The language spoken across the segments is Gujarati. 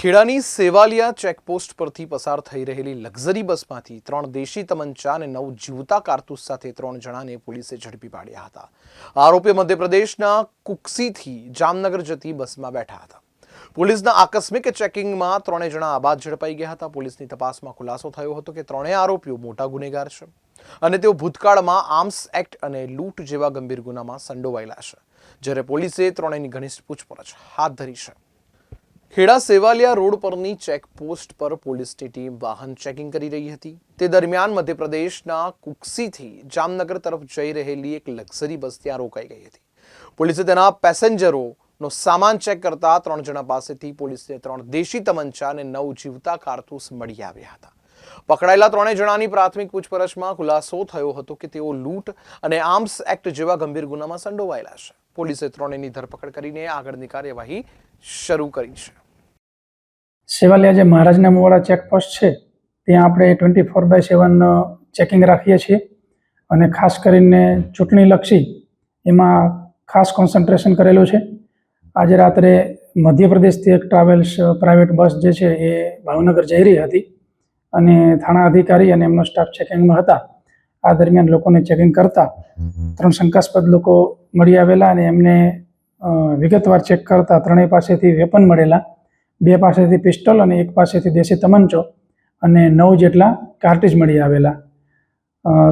ખેડાની સેવાલિયા ચેકપોસ્ટ પરથી પસાર થઈ રહેલી લક્ઝરી બસમાંથી ત્રણ દેશી તમંચા અને નવ જીવતા કારતૂસ સાથે ત્રણ જણાને પોલીસે ઝડપી પાડ્યા હતા. આરોપીઓ મધ્યપ્રદેશના કુક્સીથી જામનગર જતી બસમાં બેઠા હતા. પોલીસના આકસ્મિક ચેકિંગમાં ત્રણે જણા આબાદ ઝડપાઈ ગયા હતા. પોલીસની તપાસમાં ખુલાસો થયો હતો કે ત્રણેય આરોપીઓ મોટા ગુનેગાર છે અને તેઓ ભૂતકાળમાં આર્મ્સ એક્ટ અને લૂંટ જેવા ગંભીર ગુનામાં સંડોવાયેલા છે. જ્યારે પોલીસે ત્રણેયની ઘનિષ્ઠ પૂછપરછ હાથ ધરી છે. ખેડા સેવાલિયા રોડ પરની ચેકપોસ્ટ પર પોલીસની ટીમ વાહન ચેકિંગ કરી રહી હતી. તે દરમિયાન મધ્યપ્રદેશના કુક્સીથી જામનગર તરફ જઈ રહેલી એક લક્ઝરી બસ ત્યાં રોકાઈ ગઈ હતી. પોલીસે તેના પેસેન્જરોનો સામાન ચેક કરતા ત્રણ જણા પાસેથી પોલીસને ત્રણ દેશી તમંચા અને નવ જીવતા કારતૂસ મળી આવ્યા હતા. પકડાયેલા ત્રણેય જણાની પ્રાથમિક પૂછપરછમાં ખુલાસો થયો હતો કે તેઓ લૂંટ અને આર્મ્સ એક્ટ જેવા ગંભીર ગુનામાં સંડોવાયેલા છે. પોલીસે ત્રણેયની ધરપકડ કરીને આગળની કાર્યવાહી શરૂ કરી છે. સેવાલિયા જે મહારાજના મોવાળા ચેકપોસ્ટ છે ત્યાં આપણે twenty four by seven checking રાખીએ છીએ. અને ખાસ કરીને ચૂંટણીલક્ષી એમાં ખાસ કોન્સન્ટ્રેશન કરેલું છે. આજે રાત્રે મધ્યપ્રદેશથી એક ટ્રાવેલ્સ પ્રાઇવેટ બસ જે છે એ ભાવનગર જઈ રહી હતી. અને થાણા અધિકારી અને એમનો સ્ટાફ ચેકિંગમાં હતા. આ દરમિયાન લોકોને ચેકિંગ કરતા ત્રણ શંકાસ્પદ લોકો મળી આવેલા અને એમને વિગતવાર ચેક કરતા ત્રણેય પાસેથી વેપન મળેલા. બે પાસેથી પિસ્ટલ અને એક પાસેથી દેશી તમંચો અને નવ જેટલા કાર્ટેજ મળી આવેલા.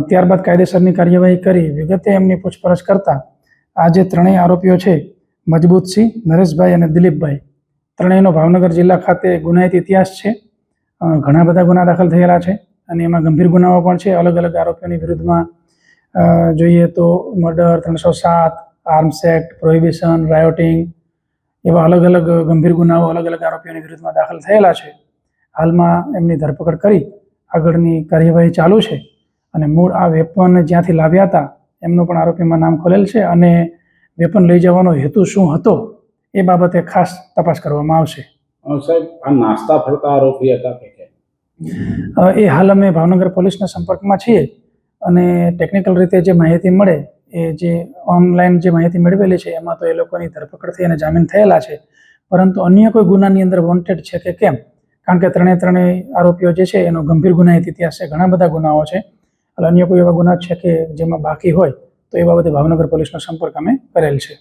ત્યારબાદ કાયદેસરની કાર્યવાહી કરી. વિગતે એમની પૂછપરછ કરતા આ જે ત્રણેય આરોપીઓ છે, મજબૂતસિંહ, નરેશભાઈ અને દિલીપભાઈ. ત્રણેયનો ભાવનગર જિલ્લા ખાતે ગુનાહિત ઇતિહાસ છે. ઘણા બધા ગુના દાખલ થયેલા છે અને એમાં ગંભીર ગુનાઓ પણ છે. અલગ અલગ આરોપીઓની વિરુદ્ધમાં જોઈએ તો મર્ડર, ત્રણસો સાત આર્મ્સ એક્ટ પ્રોહિબિશન રાયોટિંગ એવા અલગ અલગ ગંભીર ગુનાઓ અલગ અલગ આરોપીઓની વિરુદ્ધમાં દાખલ થયેલા છે. હાલમાં એમની ધરપકડ કરી આગળની કાર્યવાહી ચાલુ છે અને મૂળ આ વેપન જ્યાંથી લાવ્યા હતા એમનું પણ આરોપીમાં નામ ખોલેલ છે અને વેપન લઈ જવાનો હેતુ શું હતો એ બાબતે ખાસ તપાસ કરવામાં આવશે. સાહેબ આ નાસ્તા ફરતા આરોપી હતા કે એ હાલ અમે ભાવનગર પોલીસના સંપર્કમાં છીએ અને ટેકનિકલ રીતે જે માહિતી મળે એ જે ઓનલાઈન જે માહિતી મેળવેલી છે, એમાં તો એ લોકોની ધરપકડ થઈ અને જામીન થયેલા છે. પરંતુ અન્ય કોઈ ગુનાની અંદર વોન્ટેડ છે કે કેમ? કારણ કે ત્રણે ત્રણેય આરોપીઓ જે છે, એનો ગંભીર ગુનાહિત ઇતિહાસ છે, ઘણા બધા ગુનાઓ છે. એટલે અન્ય કોઈ એવા ગુના છે કે જેમાં બાકી હોય, તો એ બાબતે ભાવનગર પોલીસનો સંપર્ક અમે કરેલ છે.